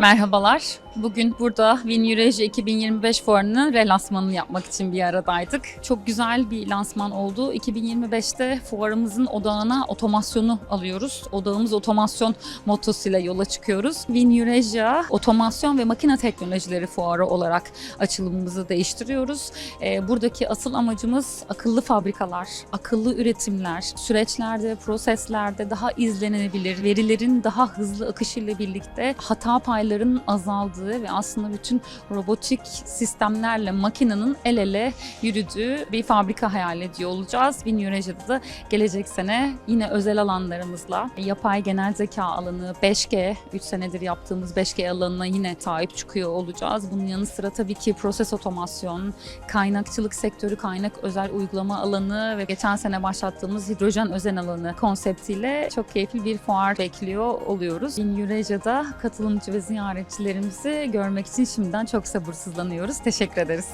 Merhabalar. Bugün burada Vineureji 2025 fuarının relansmanını yapmak için bir aradaydık. Çok güzel bir lansman oldu. 2025'te fuarımızın odağına otomasyonu alıyoruz. Odağımız otomasyon mottosuyla yola çıkıyoruz. Vineureja otomasyon ve makine teknolojileri fuarı olarak açılımımızı değiştiriyoruz. Ee, buradaki asıl amacımız akıllı fabrikalar, akıllı üretimler, süreçlerde, proseslerde daha izlenebilir, verilerin daha hızlı akışıyla birlikte hata paylarının azaldığı ve aslında bütün robotik sistemlerle makinenin el ele yürüdüğü bir fabrika hayal ediyor olacağız. Vineureji'de de gelecek sene yine özel alanlarımızla yapay genel zeka alanı, 5G, 3 senedir yaptığımız 5G alanına yine sahip çıkıyor olacağız. Bunun yanı sıra tabii ki proses otomasyon, kaynakçılık sektörü kaynak özel uygulama alanı ve geçen sene başlattığımız hidrojen özel alanı konseptiyle çok keyifli bir fuar bekliyor oluyoruz. Vineureji'de katılımcı ve ziyaretçilerimizi görmek için şimdiden çok sabırsızlanıyoruz. Teşekkür ederiz.